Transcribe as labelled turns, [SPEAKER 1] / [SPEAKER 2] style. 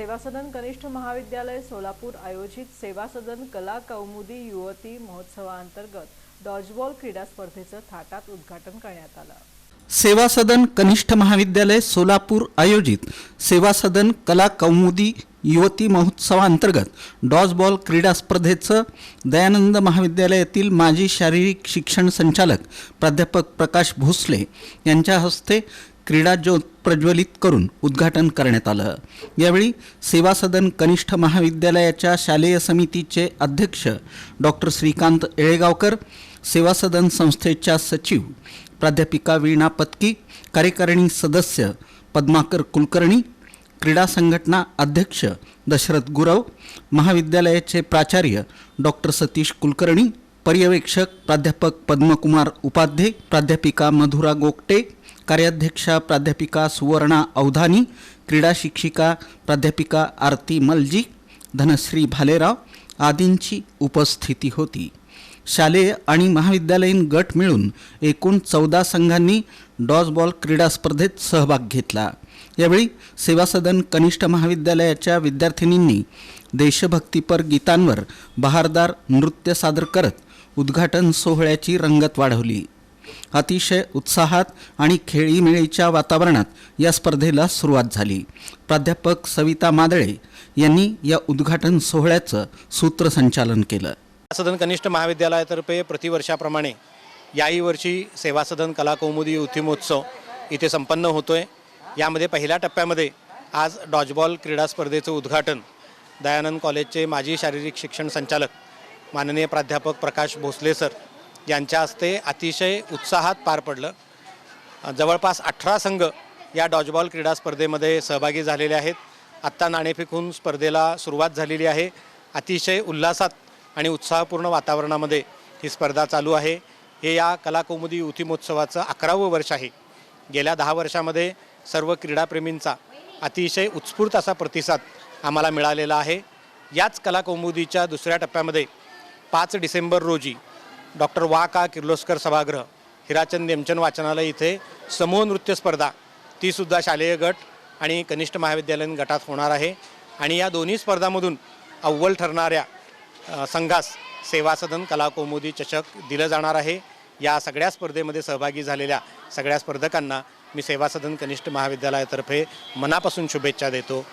[SPEAKER 1] सेवा सदन कनिष्ठ महाविद्यालय सोलापूर आयोजित सेवा सदन कला कौमुदी युवती महोत्सवाअंतर्गत डॉजबॉल क्रीडा स्पर्धेचं थाटात उद्घाटन करण्यात आलं.
[SPEAKER 2] सेवा सदन कनिष्ठ महाविद्यालय सोलापूर आयोजित सेवा सदन कला कौमुदी युवती महोत्सवाअंतर्गत डॉजबॉल क्रीडा स्पर्धेचं दयानंद महाविद्यालयातील माजी शारीरिक शिक्षण संचालक प्राध्यापक प्रकाश भोसले यांच्या हस्ते क्रीडा ज्योत प्रज्वलित करून उद्घाटन करण्यात आलं. यावेळी सेवा सदन कनिष्ठ महाविद्यालयाच्या शालेय समितीचे अध्यक्ष डॉक्टर श्रीकांत येळेगावकर सेवा सदन संस्थेच्या सचिव प्राध्यापिका वीणा पत्की कार्यकारिणी सदस्य पद्माकर कुलकर्णी क्रीडा संघटना अध्यक्ष दशरथ गुरव महाविद्यालयाचे प्राचार्य डॉक्टर सतीश कुलकर्णी पर्यवेक्षक प्राध्यापक पद्मकुमार उपाध्ये प्राध्यापिका मधुरा गोगटे कार्याध्यक्षा प्राध्यापिका सुवर्णा अवधानी क्रीडा शिक्षिका प्राध्यापिका आरती मलजी धनश्री भालेराव आदींची उपस्थिती होती. शालेय आणि महाविद्यालयीन गट मिळून एकूण चौदा संघांनी डॉजबॉल क्रीडा स्पर्धेत सहभाग घेतला. यावेळी सेवा सदन कनिष्ठ महाविद्यालयाच्या विद्यार्थिनींनी देशभक्तीपर गीतांवर बहारदार नृत्य सादर करत उद्घाटन सोहळ्याची रंगत वाढवली. अतिशय उत्साहात आणि खेळीमेळीच्या वातावरणात या स्पर्धेला सुरुवात झाली. प्राध्यापक सविता मादळे यांनी या उद्घाटन सोहळ्याचं सूत्रसंचालन केलं.
[SPEAKER 3] सदन कनिष्ठ महाविद्यालयातर्फे प्रतिवर्षाप्रमाणे याही वर्षी सेवा सदन कलाकौमुदी इथे संपन्न होतोय. यामध्ये पहिल्या टप्प्यामध्ये आज डॉजबॉल क्रीडा स्पर्धेचं उद्घाटन दयानंद कॉलेजचे माजी शारीरिक शिक्षण संचालक माननीय प्राध्यापक प्रकाश भोसले सर यांच्या हस्ते अतिशय उत्साहात पार पडलं. जवळपास अठरा संघ या डॉजबॉल क्रीडा स्पर्धेमध्ये सहभागी झालेले आहेत. आत्ता नाणेफेकून स्पर्धेला सुरुवात झालेली आहे. अतिशय उल्हासात आणि उत्साहपूर्ण वातावरणामध्ये ही स्पर्धा चालू आहे. हे या कलाकौमुदी युथिमोत्सवाचं अकरावं वर्ष आहे. गेल्या दहा वर्षामध्ये सर्व क्रीडाप्रेमींचा अतिशय उत्स्फूर्त असा प्रतिसाद आम्हाला मिळालेला आहे. याच कलाकौमुदीच्या दुसऱ्या टप्प्यामध्ये पाच डिसेंबर रोजी डॉक्टर वा का किर्लोस्कर सभागृह हिराचंद नेमचंद वाचनालय इथे समूह नृत्य स्पर्धा तीसुद्धा शालेय गट आणि कनिष्ठ महाविद्यालयीन गटात होणार आहे. आणि या दोन्ही स्पर्धामधून अव्वल ठरणाऱ्या संघास सेवा सदन कलाकौमुदी चषक दिलं जाणार आहे. या सगळ्या स्पर्धेमध्ये सहभागी झालेल्या सगळ्या स्पर्धकांना मी सेवा सदन कनिष्ठ महाविद्यालयातर्फे मनापासून शुभेच्छा देतो.